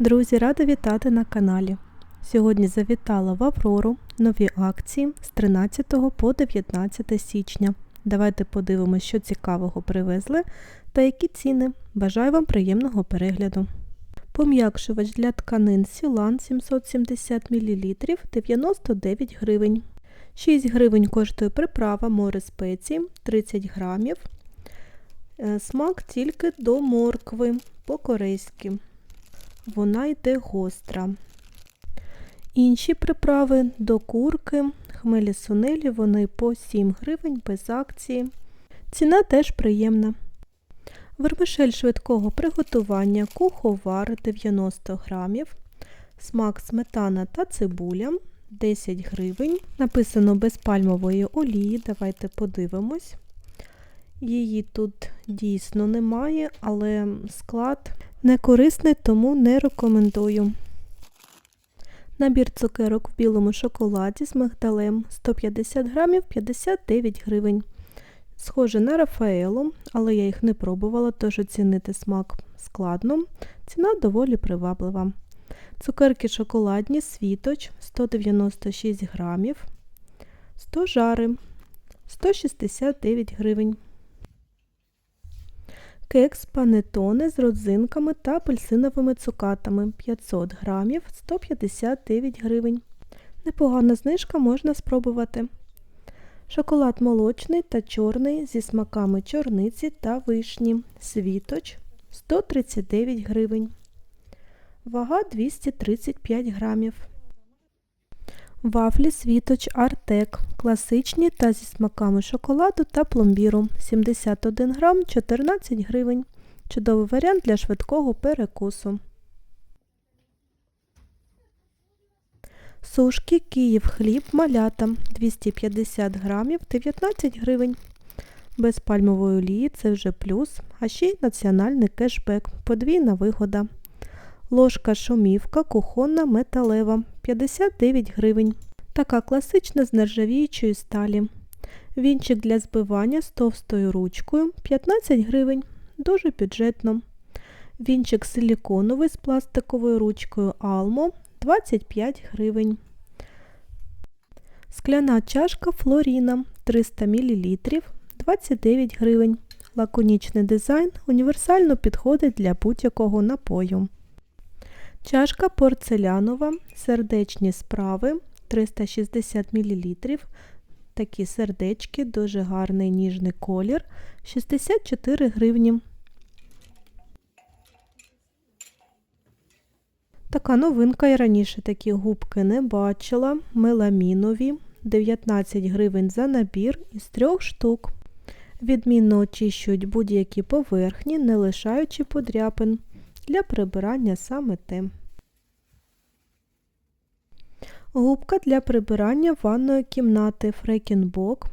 Друзі, рада вітати на каналі. Сьогодні завітала в Аврору нові акції з 13 по 19 січня. Давайте подивимося, що цікавого привезли та які ціни. Бажаю вам приємного перегляду. Пом'якшувач для тканин Сілан 770 мл 99 гривень. 6 гривень коштує приправа море спеції 30 грамів. Е, Смак тільки до моркви по-корейськи. Вона йде гостра. Інші приправи до курки, хмелі сунелі, вони по 7 гривень без акції. Ціна теж приємна. Вермишель швидкого приготування, куховар 90 грамів, смак сметана та цибуля 10 гривень. Написано без пальмової олії. Давайте подивимось. Її тут дійсно немає, але склад не корисний, тому не рекомендую. Набір цукерок в білому шоколаді з мигдалем 150 грамів 59 гривень. Схоже на Рафаелу, але я їх не пробувала, тож оцінити смак складно. Ціна доволі приваблива. Цукерки шоколадні світоч 196 грамів, 100 жари 169 гривень. Кекс панетоне з родзинками та апельсиновими цукатами 500 грамів 159 гривень. Непогана знижка можна спробувати. Шоколад молочний та чорний зі смаками чорниці та вишні. Світоч 139 гривень. Вага 235 грамів. Вафлі світоч Артек. Класичні та зі смаками шоколаду та пломбіру. 71 грам 14 гривень. Чудовий варіант для швидкого перекусу. Сушки Київ хліб малята 250 грамів 19 гривень. Без пальмової олії це вже плюс, а ще й національний кешбек, подвійна вигода. Ложка шумівка кухонна металева 59 гривень. Така класична з нержавіючої сталі. Вінчик для збивання з товстою ручкою 15 гривень. Дуже бюджетно. Вінчик силіконовий з пластиковою ручкою Almo 25 гривень. Скляна чашка Флоріна 300 мл 29 гривень. Лаконічний дизайн універсально підходить для будь-якого напою. Чашка порцелянова, сердечні справи 360 мл. Такі сердечки, дуже гарний ніжний колір 64 гривні. Така новинка, я раніше такі губки не бачила. Меламінові 19 гривень за набір із трьох штук. Відмінно очищують будь-які поверхні, не лишаючи подряпин. Для прибирання саме те. Губка для прибирання ванної кімнати Фрекінбок.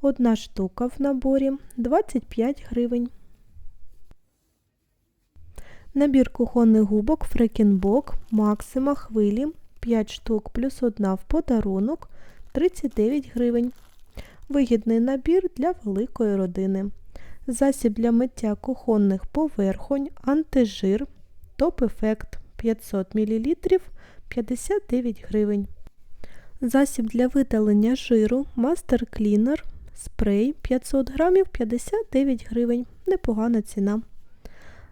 Одна штука в наборі 25 гривень. Набір кухонних губок Фрекінбок Максима хвилі 5 штук плюс 1 в подарунок 39 гривень. Вигідний набір для великої родини. Засіб для миття кухонних поверхонь, антижир, топ-ефект 500 мл 59 гривень. Засіб для видалення жиру Master Cleaner спрей 500 грамів 59 гривень. Непогана ціна.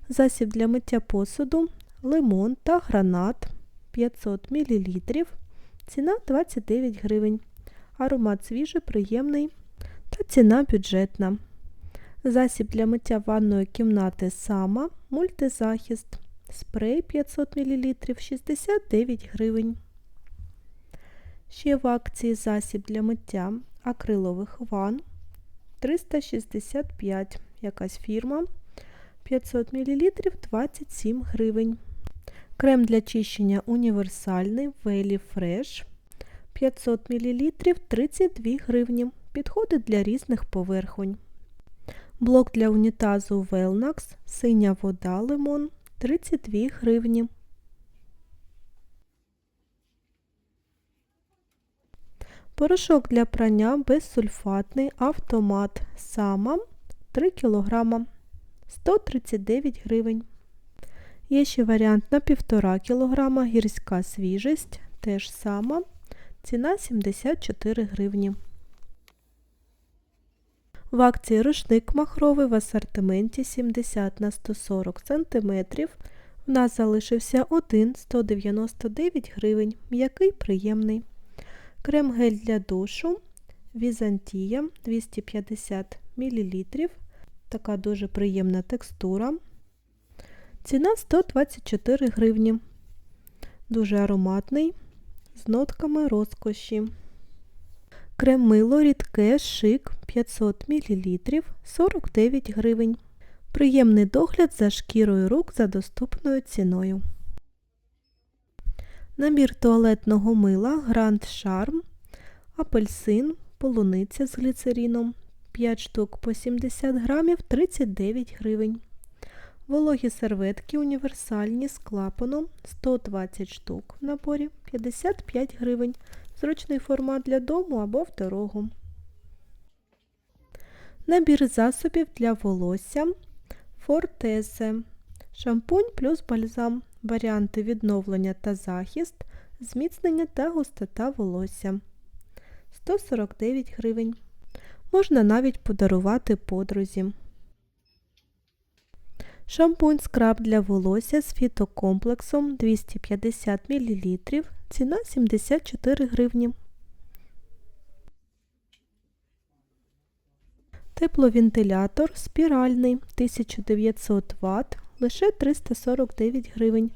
Засіб для миття посуду, лимон та гранат 500 мл. Ціна 29 гривень. Аромат свіжий, приємний та ціна бюджетна. Засіб для миття ванної кімнати Сама, мультизахист. Спрей 500 мл 69 гривень. Ще в акції засіб для миття акрилових ван 365 якась фірма 500 мл 27 гривень. Крем для чищення універсальний Valley Fresh 500 мл 32 гривні. Підходить для різних поверхонь. Блок для унітазу Velnax, синя вода лимон 32 гривні. Порошок для прання безсульфатний автомат Сама 3 кг 139 гривень. Є ще варіант на 1,5 кг, гірська свіжість, теж сама, ціна 74 гривні. В акції рушник махровий в асортименті 70 на 140 см. В нас залишився один 199 гривень, м'який приємний. Крем-гель для душу Візантія 250 мл. Така дуже приємна текстура. Ціна 124 гривні. Дуже ароматний, з нотками розкоші. Крем-мило рідке шик 500 мл 49 гривень. Приємний догляд за шкірою рук за доступною ціною. Набір туалетного мила Grand Charm, апельсин, полуниця з гліцеріном 5 штук по 70 грамів 39 гривень. Вологі серветки універсальні з клапаном 120 штук в наборі 55 гривень. Зручний формат для дому або в дорогу. Набір засобів для волосся Фортесе. Шампунь плюс бальзам. Варіанти відновлення та захист, зміцнення та густота волосся. 149 гривень. Можна навіть подарувати подрузі. Шампунь скраб для волосся з фітокомплексом 250 мл. Ціна 74 гривні. Тепловентилятор спіральний 1900 Вт лише 349 гривень.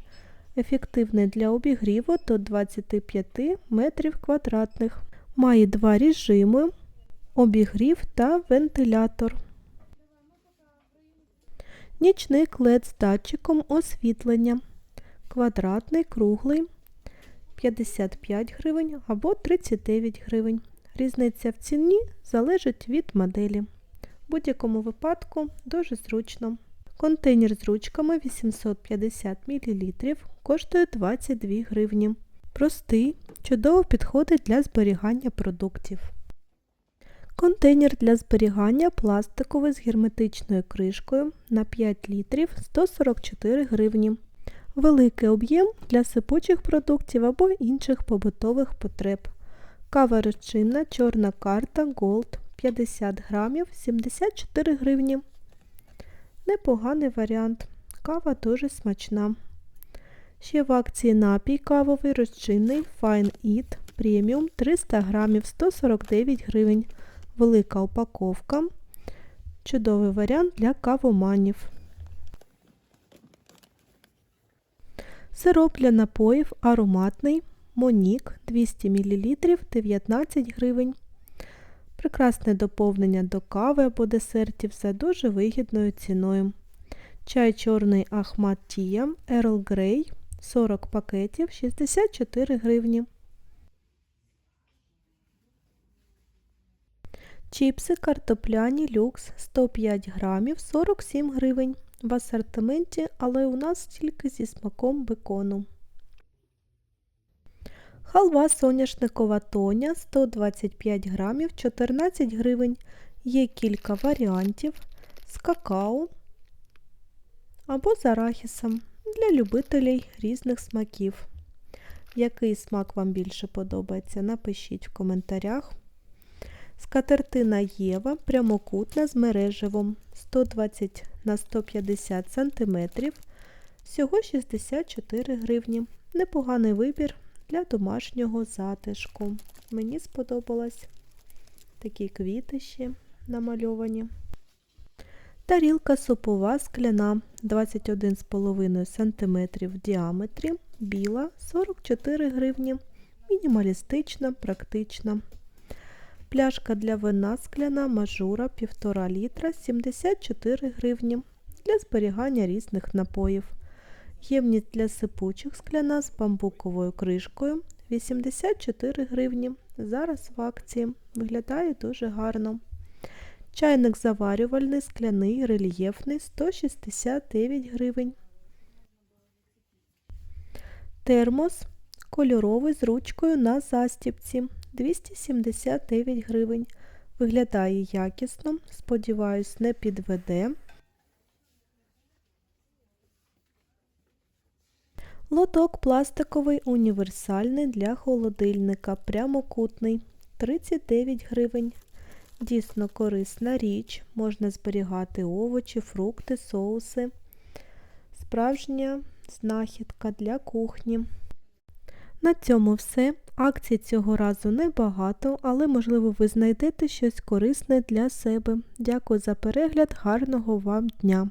Ефективний для обігріву до 25 метрів квадратних. Має два режими обігрів та вентилятор. Нічний клет з датчиком освітлення. Квадратний, круглий 55 гривень або 39 гривень. Різниця в ціні залежить від моделі. В будь-якому випадку дуже зручно. Контейнер з ручками 850 мл коштує 22 гривні. Простий, чудово підходить для зберігання продуктів. Контейнер для зберігання пластиковий з герметичною кришкою на 5 літрів 144 гривні. Великий об'єм для сипучих продуктів або інших побутових потреб. Кава розчинна, чорна карта Gold 50 грамів 74 гривні. Непоганий варіант. Кава дуже смачна. Ще в акції напій кавовий розчинний Fine Eat Premium 300 грамів 149 гривень. Велика упаковка. Чудовий варіант для кавоманів. Сироп для напоїв ароматний Монік 200 мл 19 гривень. Прекрасне доповнення до кави або десертів за дуже вигідною ціною. Чай чорний Ахмат Тія Ерл Грей 40 пакетів 64 гривні. Чіпси картопляні люкс 105 грамів 47 гривень. В асортименті, але у нас тільки зі смаком бекону. Халва соняшникова тоня 125 грамів 14 гривень. Є кілька варіантів з какао або з арахісом для любителей різних смаків. Який смак вам більше подобається, напишіть в коментарях. Скатертина Єва прямокутна з мереживом 120 на 150 см, всього 64 гривні. Непоганий вибір для домашнього затишку. Мені сподобалось такі квіти намальовані. Тарілка супова скляна 21,5 см в діаметрі, біла 44 гривні, мінімалістична, практична. Пляшка для вина скляна мажура 1,5 літра 74 гривні для зберігання різних напоїв. Ємність для сипучих скляна з бамбуковою кришкою 84 гривні. Зараз в акції. Виглядає дуже гарно. Чайник заварювальний, скляний, рельєфний 169 гривень. Термос кольоровий з ручкою на застіпці 279 гривень. Виглядає якісно, сподіваюсь, не підведе. Лоток пластиковий універсальний для холодильника, прямокутний, 39 гривень. Дійсно корисна річ, можна зберігати овочі, фрукти, соуси. Справжня знахідка для кухні. На цьому все. Акцій цього разу небагато, але можливо ви знайдете щось корисне для себе. Дякую за перегляд, гарного вам дня!